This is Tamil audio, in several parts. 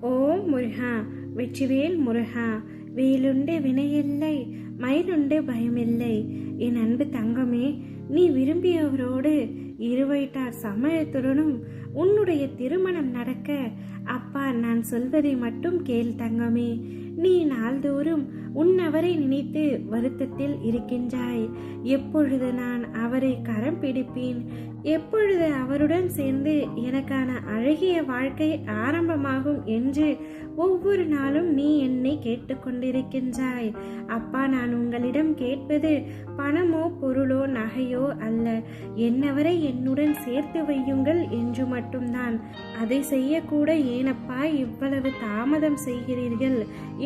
ஓம் முருகா வெற்றிவேல் முருகா வேலுண்டு வினையில்லை மயிலுண்டு பயமில்லை. என் அன்பு தங்கமே நீ விரும்பியவரோடு இருவயிட்டார் சமயத்துடனும் உன்னுடைய திருமணம் நடக்க அப்பா நான் சொல்வதை மட்டும் கேள் தங்கமே. நீ நாள்தோறும் உன்னவரை நினைத்து வருத்தத்தில் இருக்கின்றாய். எப்பொழுது நான் அவரை கரம் பிடிப்பேன்? எப்பொழுது அவருடன் சேர்ந்து எனக்கான அழகிய வாழ்க்கை ஆரம்பமாகும் என்று ஒவ்வொரு நாளும் நீ என்னை கேட்டுக்கொண்டிருக்கின்றாய் அப்பா நான் உங்களிடம் கேட்பது பணமோ பொருளோ நகையோ அல்ல. என்னவரை என்னுடன் சேர்த்து வையுங்கள் என்று மட்டும்தான். அதை செய்யக்கூட ஏனப்பா இவ்வளவு தாமதம் செய்கிறீர்கள்?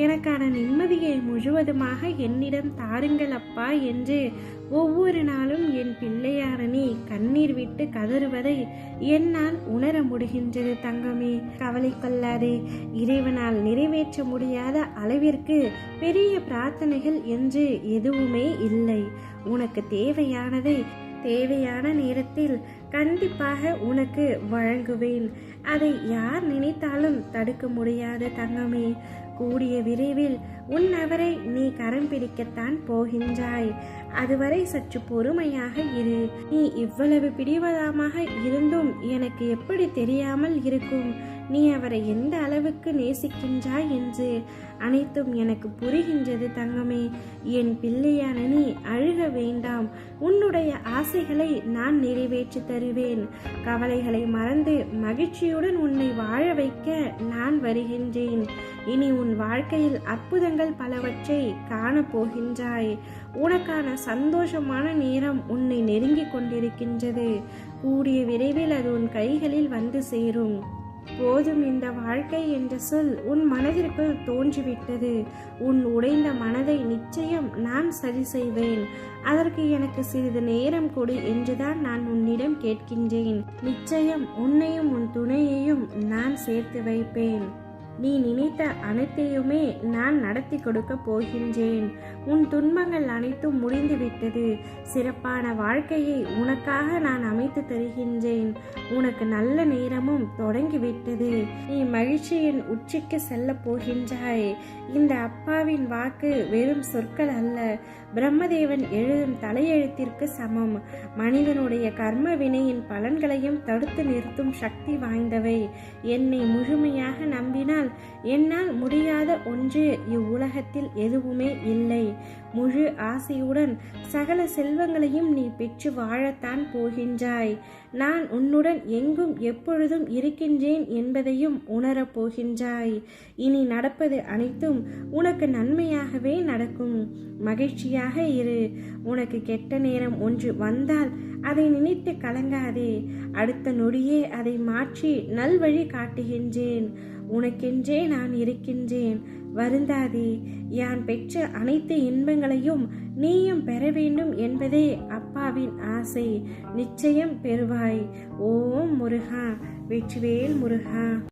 எனக்கான நிம்மதியை முழுவதுமாக என்னிடம் தாருங்கள் அப்பா என்று ஒவ்வொரு நாளும் என் பிள்ளையாரணி கண்ணீர் விட்டு கதறுவதை என்னால் உணர முடிகின்றது தங்கமே. கவலை கொள்ளாதே. இறைவனால் நிறைவேற்ற முடியாத அளவிற்கு பெரிய பிரார்த்தனைகள் என்று எதுவுமே இல்லை. உனக்கு தேவையானதை தேவையான நேரத்தில் கண்டிப்பாக உனக்கு வழங்குவேன். அதை யார் நினைத்தாலும் தடுக்க முடியாது தங்கமே கூடிய விரைவில் உன் அவரை நீ கரம் பிடிக்கத்தான் போகின்றாய். அதுவரை சற்று பொறுமையாக இரு. நீ இவ்வளவு பிடிவாதமாக இருந்தும் எனக்கு எப்படி தெரியாமல் இருக்கும்? நீ அவரை எந்த அளவுக்கு நேசிக்கின்றாய் என்று அனைத்தும் எனக்கு புரிகின்றது தங்கமே. என் பிள்ளையான நீ அழுக வேண்டாம். உன்னுடைய ஆசைகளை நான் நிறைவேற்றி தருவேன். கவலைகளை மறந்து மகிழ்ச்சியுடன் உன்னை வாழ வைக்க வருகின்றேன். இனி உன் வாழ்க்கையில் அற்புதங்கள் பலவற்றை காணப்போகின்றாய். உனக்கான சந்தோஷமான நேரம் உன்னை நெருங்கிக் கொண்டிருக்கின்றது. கூடிய விரைவில் அது உன் கைகளில் வந்து சேரும். போதும் இந்த வாழ்க்கை என்ற சொல் உன் மனதிற்குள் தோன்றிவிட்டது. உன் உடைந்த மனதை நிச்சயம் நான் சரி செய்வேன். அதற்கு எனக்கு சிறிது நேரம் கொடு என்றுதான் நான் உன்னிடம் கேட்கின்றேன். நிச்சயம் உன்னையும் உன் துணையையும் நான் சேர்த்து வைப்பேன். நீ நினைத்த அனைத்தையுமே நான் நடத்தி கொடுக்க போகின்றேன். உன் துன்பங்கள் அனைத்தும் முடிந்துவிட்டது. சிறப்பான வாழ்க்கையை உனக்காக நான் அமைத்து தருகின்றேன். உனக்கு நல்ல நேரமும் தொடங்கிவிட்டது. நீ மகிழ்ச்சியின் உச்சிக்கு செல்ல போகின்றாய். இந்த அப்பாவின் வாக்கு வெறும் சொற்கள் அல்ல. பிரம்மதேவன் எழுதும் தலையெழுத்திற்கு சமம். மனிதனுடைய கர்ம வினையின் பலன்களையும் தடுத்து நிறுத்தும் சக்தி வாய்ந்தவை. என்னை முழுமையாக நம்பினால் என்னால் முடியாத ஒன்று இவ்வுலகத்தில் எதுவுமே இல்லை. முழு ஆசையுடன் சகல செல்வங்களையும் நீ பெற்று வாழத்தான் போகின்றாய். நான் உன்னுடன் எங்கும் எப்பொழுதும் இருக்கின்றேன் என்பதையும் உணரப் போகின்றாய். இனி நடப்பது அனைத்தும் உனக்கு நன்மையாகவே நடக்கும். மகிழ்ச்சியாக இரு. உனக்கு கெட்ட நேரம் ஒன்று வந்தால் அதை நினைத்து கலங்காதே. அடுத்த நொடியே அதை மாற்றி நல்வழி காட்டுகின்றேன். உனக்கென்றே நான் இருக்கின்றேன். வருந்தாதே யான் பெற்ற அனைத்து இன்பங்களையும் நீயும் பெற வேண்டும் என்பதே அப்பாவின் ஆசை. நிச்சயம் பெறுவாய். ஓம் முருகா வெற்றிவேல் முருகா.